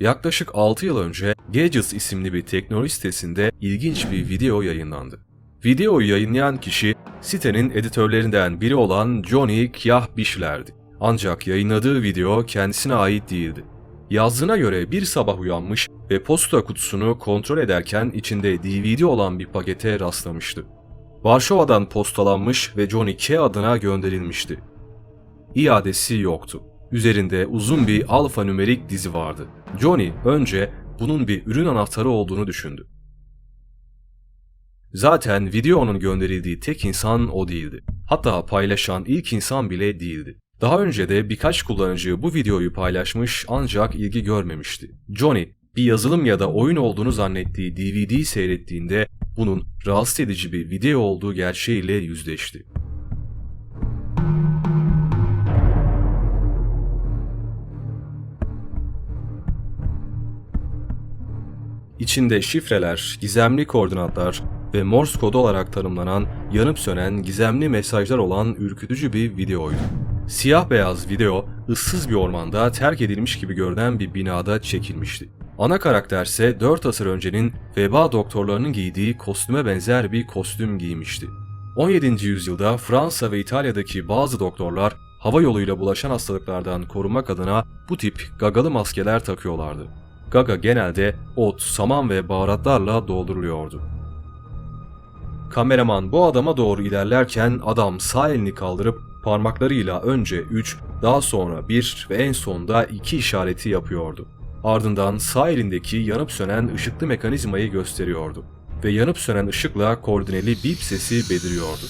Yaklaşık 6 yıl önce Gadgets isimli bir teknoloji sitesinde ilginç bir video yayınlandı. Videoyu yayınlayan kişi sitenin editörlerinden biri olan Johnny Kyahbişler'di. Ancak yayınladığı video kendisine ait değildi. Yazdığına göre bir sabah uyanmış ve posta kutusunu kontrol ederken içinde DVD olan bir pakete rastlamıştı. Varşova'dan postalanmış ve Johnny K adına gönderilmişti. İadesi yoktu. Üzerinde uzun bir alfanümerik dizi vardı. Johnny önce bunun bir ürün anahtarı olduğunu düşündü. Zaten videonun gönderildiği tek insan o değildi. Hatta paylaşan ilk insan bile değildi. Daha önce de birkaç kullanıcı bu videoyu paylaşmış ancak ilgi görmemişti. Johnny bir yazılım ya da oyun olduğunu zannettiği DVD'yi seyrettiğinde bunun rahatsız edici bir video olduğu gerçeğiyle yüzleşti. İçinde şifreler, gizemli koordinatlar ve Morse kodu olarak tanımlanan yanıp sönen gizemli mesajlar olan ürkütücü bir videoydu. Siyah beyaz video ıssız bir ormanda terk edilmiş gibi görünen bir binada çekilmişti. Ana karakter ise 4 asır öncenin veba doktorlarının giydiği kostüme benzer bir kostüm giymişti. 17. yüzyılda Fransa ve İtalya'daki bazı doktorlar hava yoluyla bulaşan hastalıklardan korunmak adına bu tip gagalı maskeler takıyorlardı. Gaga genelde ot, saman ve baharatlarla dolduruluyordu. Kameraman bu adama doğru ilerlerken adam sağ elini kaldırıp parmaklarıyla önce 3, daha sonra 1 ve en sonda 2 işareti yapıyordu. Ardından sağ elindeki yanıp sönen ışıklı mekanizmayı gösteriyordu ve yanıp sönen ışıkla koordineli bip sesi beliriyordu.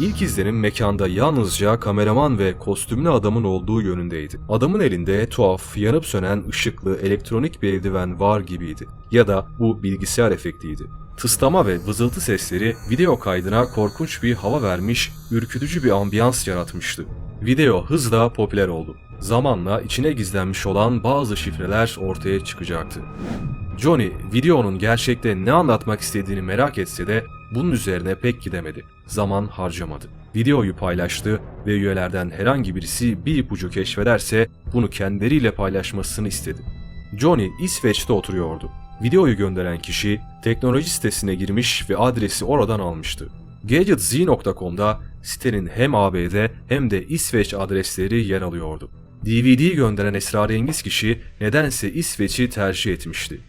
İlk izlenim mekanda yalnızca kameraman ve kostümlü adamın olduğu yönündeydi. Adamın elinde tuhaf, yanıp sönen ışıklı elektronik bir eldiven var gibiydi. Ya da bu bilgisayar efektiydi. Tıslama ve vızıltı sesleri video kaydına korkunç bir hava vermiş, ürkütücü bir ambiyans yaratmıştı. Video hızla popüler oldu. Zamanla içine gizlenmiş olan bazı şifreler ortaya çıkacaktı. Johnny, videonun gerçekte ne anlatmak istediğini merak etse de bunun üzerine pek gidemedi. Zaman harcamadı. Videoyu paylaştı ve üyelerden herhangi birisi bir ipucu keşfederse bunu kendileriyle paylaşmasını istedi. Johnny İsveç'te oturuyordu. Videoyu gönderen kişi teknoloji sitesine girmiş ve adresi oradan almıştı. GadgetZ.com'da sitenin hem ABD hem de İsveç adresleri yer alıyordu. DVD'yi gönderen esrarengiz kişi nedense İsveç'i tercih etmişti.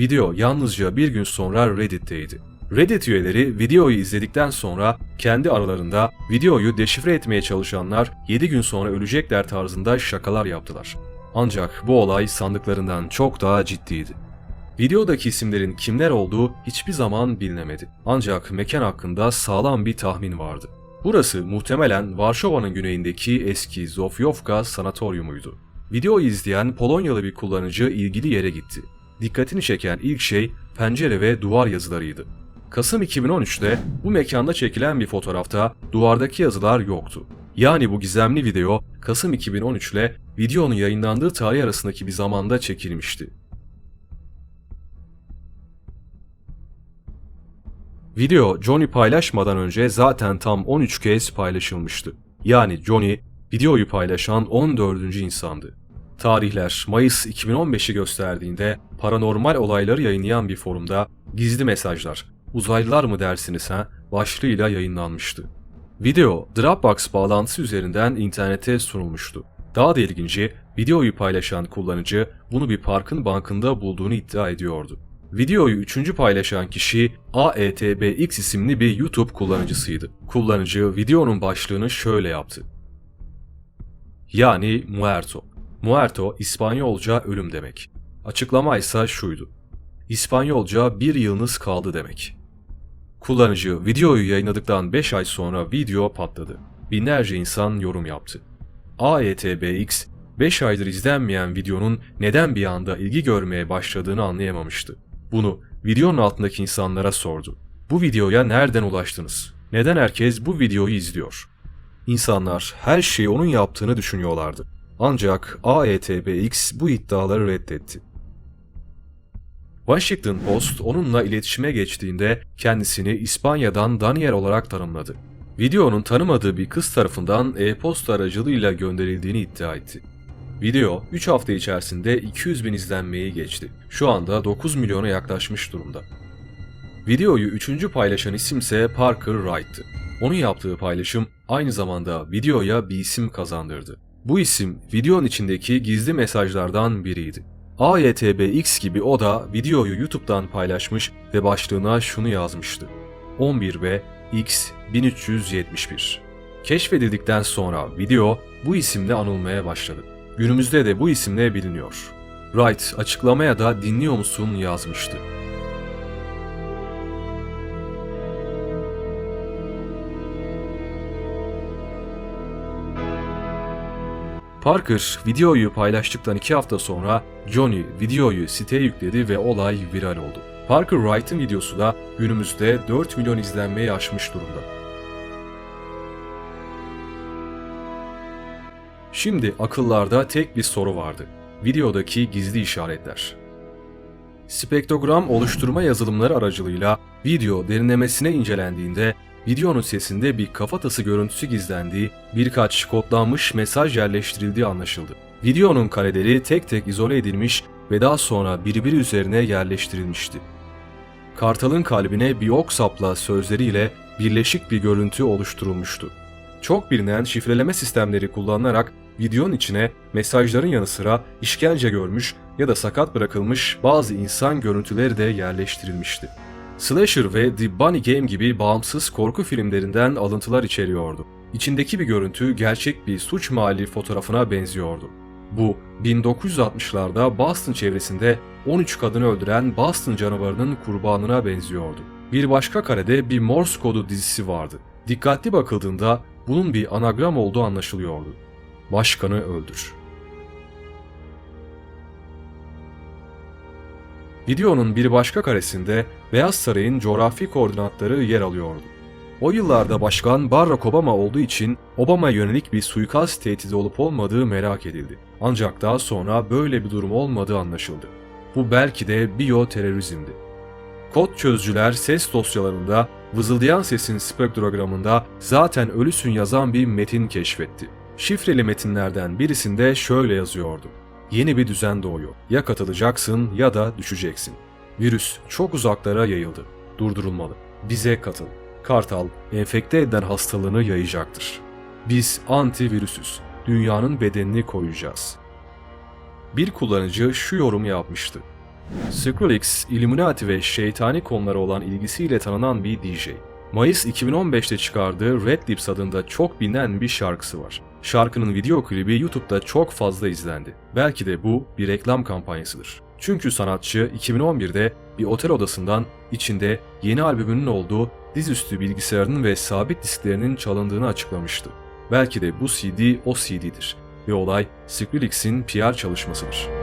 Video yalnızca bir gün sonra Reddit'teydi. Reddit üyeleri videoyu izledikten sonra kendi aralarında videoyu deşifre etmeye çalışanlar 7 gün sonra ölecekler tarzında şakalar yaptılar. Ancak bu olay sandıklarından çok daha ciddiydi. Videodaki isimlerin kimler olduğu hiçbir zaman bilinemedi. Ancak mekan hakkında sağlam bir tahmin vardı. Burası muhtemelen Varşova'nın güneyindeki eski Zofyovka sanatoryumuydu. Videoyu izleyen Polonyalı bir kullanıcı ilgili yere gitti. Dikkatini çeken ilk şey pencere ve duvar yazılarıydı. Kasım 2013'te bu mekanda çekilen bir fotoğrafta duvardaki yazılar yoktu. Yani bu gizemli video Kasım 2013 ile videonun yayınlandığı tarih arasındaki bir zamanda çekilmişti. Video Johnny paylaşmadan önce zaten tam 13 kez paylaşılmıştı. Yani Johnny videoyu paylaşan 14. insandı. Tarihler Mayıs 2015'i gösterdiğinde paranormal olayları yayınlayan bir forumda gizli mesajlar, uzaylılar mı dersiniz ha başlığıyla yayınlanmıştı. Video Dropbox bağlantısı üzerinden internete sunulmuştu. Daha da ilginci videoyu paylaşan kullanıcı bunu bir parkın bankında bulduğunu iddia ediyordu. Videoyu üçüncü paylaşan kişi AETBX isimli bir YouTube kullanıcısıydı. Kullanıcı videonun başlığını şöyle yaptı. Yani muerto. Muerto İspanyolca ölüm demek. Açıklama ise şuydu. İspanyolca bir yılınız kaldı demek. Kullanıcı videoyu yayınladıktan 5 ay sonra video patladı. Binlerce insan yorum yaptı. AETBX 5 aydır izlenmeyen videonun neden bir anda ilgi görmeye başladığını anlayamamıştı. Bunu videonun altındaki insanlara sordu. Bu videoya nereden ulaştınız? Neden herkes bu videoyu izliyor? İnsanlar her şeyi onun yaptığını düşünüyorlardı. Ancak AETBX bu iddiaları reddetti. Washington Post onunla iletişime geçtiğinde kendisini İspanya'dan Daniel olarak tanımladı. Videonun tanımadığı bir kız tarafından e-posta aracılığıyla gönderildiğini iddia etti. Video 3 hafta içerisinde 200 bin izlenmeyi geçti. Şu anda 9 milyona yaklaşmış durumda. Videoyu üçüncü paylaşan isimse Parker Wright'tı. Onun yaptığı paylaşım aynı zamanda videoya bir isim kazandırdı. Bu isim videonun içindeki gizli mesajlardan biriydi. AYTBX gibi o da videoyu YouTube'dan paylaşmış ve başlığına şunu yazmıştı. 11B X 1371 Keşfedildikten sonra video bu isimle anılmaya başladı. Günümüzde de bu isimle biliniyor. Wright açıklamaya da dinliyor musun yazmıştı. Parker videoyu paylaştıktan iki hafta sonra Johnny videoyu siteye yükledi ve olay viral oldu. Parker Wright'ın videosu da günümüzde 4 milyon izlenmeyi aşmış durumda. Şimdi akıllarda tek bir soru vardı. Videodaki gizli işaretler. Spektrogram oluşturma yazılımları aracılığıyla video derinlemesine incelendiğinde videonun sesinde bir kafatası görüntüsü gizlendiği, birkaç kodlanmış mesaj yerleştirildiği anlaşıldı. Videonun kareleri tek tek izole edilmiş ve daha sonra birbiri üzerine yerleştirilmişti. Kartal'ın kalbine bir ok sapla sözleriyle birleşik bir görüntü oluşturulmuştu. Çok bilinen şifreleme sistemleri kullanılarak videonun içine mesajların yanı sıra işkence görmüş ya da sakat bırakılmış bazı insan görüntüleri de yerleştirilmişti. Slasher ve The Bunny Game gibi bağımsız korku filmlerinden alıntılar içeriyordu. İçindeki bir görüntü gerçek bir suç mahalli fotoğrafına benziyordu. Bu 1960'larda Boston çevresinde 13 kadını öldüren Boston canavarının kurbanına benziyordu. Bir başka karede bir Morse kodu dizisi vardı. Dikkatli bakıldığında bunun bir anagram olduğu anlaşılıyordu. Başkanı öldür. Videonun bir başka karesinde Beyaz Saray'ın coğrafi koordinatları yer alıyordu. O yıllarda başkan Barack Obama olduğu için Obama'ya yönelik bir suikast tehdidi olup olmadığı merak edildi. Ancak daha sonra böyle bir durum olmadığı anlaşıldı. Bu belki de biyoterörizmdi. Kod çözücüler ses dosyalarında vızıldayan sesin spektrogramında zaten ölüsün yazan bir metin keşfetti. Şifreli metinlerden birisinde şöyle yazıyordu. Yeni bir düzen doğuyor. Ya katılacaksın ya da düşeceksin. Virüs çok uzaklara yayıldı. Durdurulmalı. Bize katıl. Kartal enfekte eden hastalığını yayacaktır. Biz antivirüsüz. Dünyanın bedenini koyacağız. Bir kullanıcı şu yorum yapmıştı. Skrillex, Illuminati ve şeytani konulara olan ilgisiyle tanınan bir DJ. Mayıs 2015'te çıkardığı Red Lips adında çok bilinen bir şarkısı var. Şarkının video klibi YouTube'da çok fazla izlendi. Belki de bu bir reklam kampanyasıdır. Çünkü sanatçı 2011'de bir otel odasından içinde yeni albümünün olduğu dizüstü bilgisayarının ve sabit disklerinin çalındığını açıklamıştı. Belki de bu CD o CD'dir ve olay Skrillex'in PR çalışmasıdır.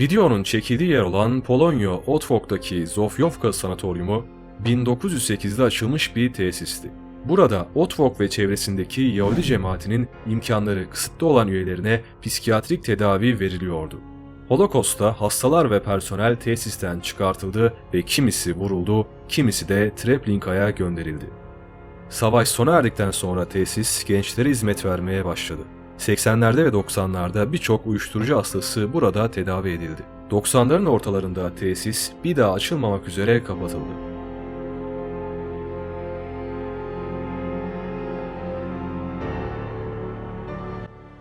Videonun çekildiği yer olan Polonya Otwok'taki Zofyovka Sanatoryumu 1908'de açılmış bir tesisti. Burada Otwok ve çevresindeki Yahudi cemaatinin imkanları kısıtlı olan üyelerine psikiyatrik tedavi veriliyordu. Holokost'ta hastalar ve personel tesisten çıkartıldı ve kimisi vuruldu, kimisi de Treblinka'ya gönderildi. Savaş sona erdikten sonra tesis gençlere hizmet vermeye başladı. 80'lerde ve 90'larda birçok uyuşturucu hastası burada tedavi edildi. 90'ların ortalarında tesis bir daha açılmamak üzere kapatıldı.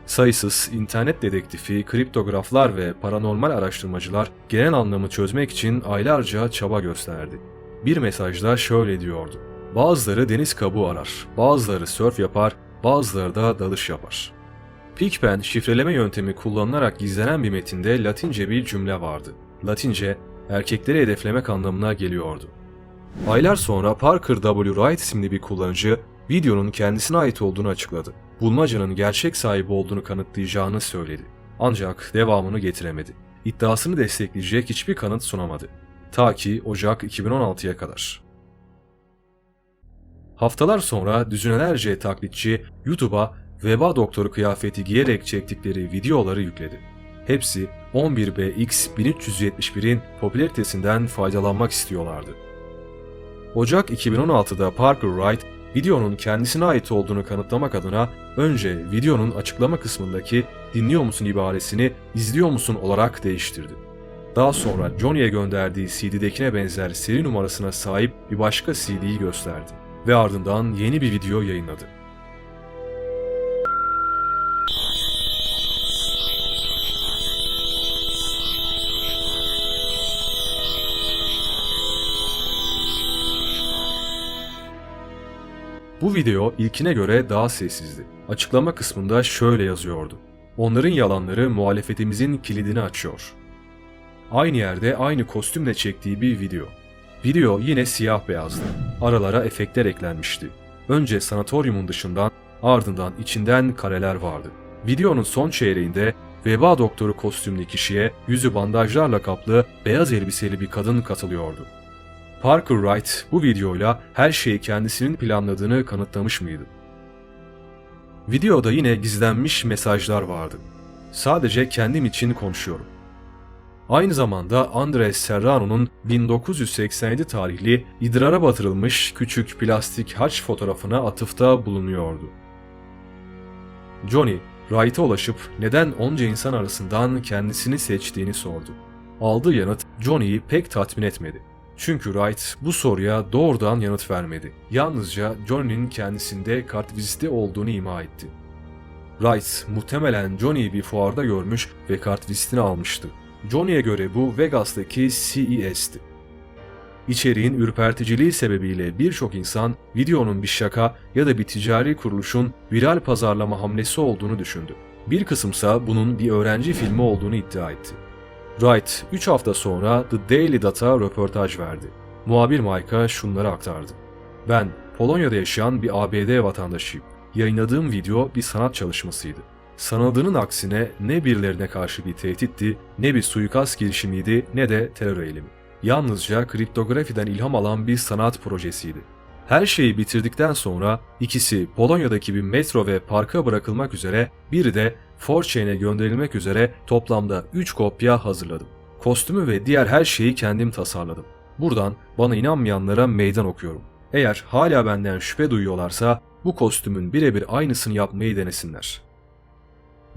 Sayısız internet dedektifi, kriptograflar ve paranormal araştırmacılar genel anlamı çözmek için aylarca çaba gösterdi. Bir mesajda şöyle diyordu. Bazıları deniz kabuğu arar, bazıları sörf yapar, bazıları da dalış yapar. Pigpen şifreleme yöntemi kullanılarak gizlenen bir metinde Latince bir cümle vardı. Latince, erkekleri hedeflemek anlamına geliyordu. Aylar sonra Parker W. Wright isimli bir kullanıcı videonun kendisine ait olduğunu açıkladı. Bulmacanın gerçek sahibi olduğunu kanıtlayacağını söyledi. Ancak devamını getiremedi. İddiasını destekleyecek hiçbir kanıt sunamadı. Ta ki Ocak 2016'ya kadar. Haftalar sonra düzinelerce taklitçi YouTube'a veba doktoru kıyafeti giyerek çektikleri videoları yükledi. Hepsi 11BX1371'in popülaritesinden faydalanmak istiyorlardı. Ocak 2016'da Parker Wright, videonun kendisine ait olduğunu kanıtlamak adına önce videonun açıklama kısmındaki dinliyor musun ibaresini izliyor musun olarak değiştirdi. Daha sonra Johnny'e gönderdiği CD'dekine benzer seri numarasına sahip bir başka CD'yi gösterdi ve ardından yeni bir video yayınladı. Bu video ilkine göre daha sessizdi. Açıklama kısmında şöyle yazıyordu. Onların yalanları muhalefetimizin kilidini açıyor. Aynı yerde aynı kostümle çektiği bir video. Video yine siyah beyazdı. Aralara efektler eklenmişti. Önce sanatoryumun dışından ardından içinden kareler vardı. Videonun son çeyreğinde veba doktoru kostümlü kişiye yüzü bandajlarla kaplı beyaz elbiseli bir kadın katılıyordu. Parker Wright bu videoyla her şeyi kendisinin planladığını kanıtlamış mıydı? Videoda yine gizlenmiş mesajlar vardı. Sadece kendim için konuşuyorum. Aynı zamanda Andres Serrano'nun 1987 tarihli idrara batırılmış küçük plastik haç fotoğrafına atıfta bulunuyordu. Johnny, Wright'a ulaşıp neden onca insan arasından kendisini seçtiğini sordu. Aldığı yanıt Johnny'yi pek tatmin etmedi. Çünkü Wright bu soruya doğrudan yanıt vermedi. Yalnızca Johnny'nin kendisinde kartviziti olduğunu ima etti. Wright muhtemelen Johnny'yi bir fuarda görmüş ve kartvizitini almıştı. Johnny'ye göre bu Vegas'taki CES'ti. İçeriğin ürperticiliği sebebiyle birçok insan videonun bir şaka ya da bir ticari kuruluşun viral pazarlama hamlesi olduğunu düşündü. Bir kısımsa bunun bir öğrenci filmi olduğunu iddia etti. Wright 3 hafta sonra The Daily Data röportaj verdi. Muhabir Mike'a şunları aktardı. Ben Polonya'da yaşayan bir ABD vatandaşıyım. Yayınladığım video bir sanat çalışmasıydı. Sanıldığının aksine ne birilerine karşı bir tehditti, ne bir suikast girişimiydi ne de terör eylemi. Yalnızca kriptografiden ilham alan bir sanat projesiydi. Her şeyi bitirdikten sonra ikisi Polonya'daki bir metro ve parka bırakılmak üzere, biri de 4chain'e gönderilmek üzere toplamda 3 kopya hazırladım. Kostümü ve diğer her şeyi kendim tasarladım. Buradan bana inanmayanlara meydan okuyorum. Eğer hala benden şüphe duyuyorlarsa bu kostümün birebir aynısını yapmayı denesinler.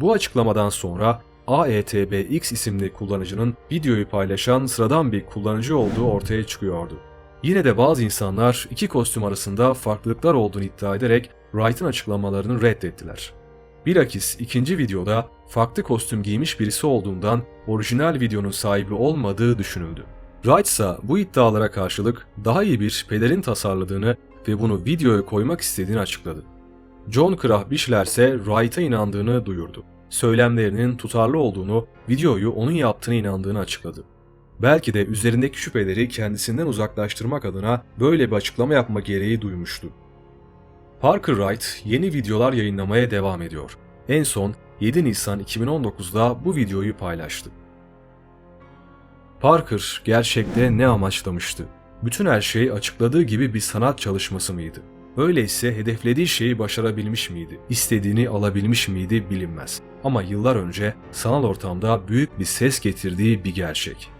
Bu açıklamadan sonra AETBX isimli kullanıcının videoyu paylaşan sıradan bir kullanıcı olduğu ortaya çıkıyordu. Yine de bazı insanlar iki kostüm arasında farklılıklar olduğunu iddia ederek Wright'ın açıklamalarını reddettiler. Bilakis ikinci videoda farklı kostüm giymiş birisi olduğundan orijinal videonun sahibi olmadığı düşünüldü. Wright ise bu iddialara karşılık daha iyi bir pelerin tasarladığını ve bunu videoya koymak istediğini açıkladı. John Krahbischler ise Wright'a inandığını duyurdu. Söylemlerinin tutarlı olduğunu, videoyu onun yaptığına inandığını açıkladı. Belki de üzerindeki şüpheleri kendisinden uzaklaştırmak adına böyle bir açıklama yapma gereği duymuştu. Parker Wright yeni videolar yayınlamaya devam ediyor. En son 7 Nisan 2019'da bu videoyu paylaştı. Parker gerçekte ne amaçlamıştı? Bütün her şey açıkladığı gibi bir sanat çalışması mıydı? Öyleyse hedeflediği şeyi başarabilmiş miydi? İstediğini alabilmiş miydi bilinmez. Ama yıllar önce sanal ortamda büyük bir ses getirdiği bir gerçek.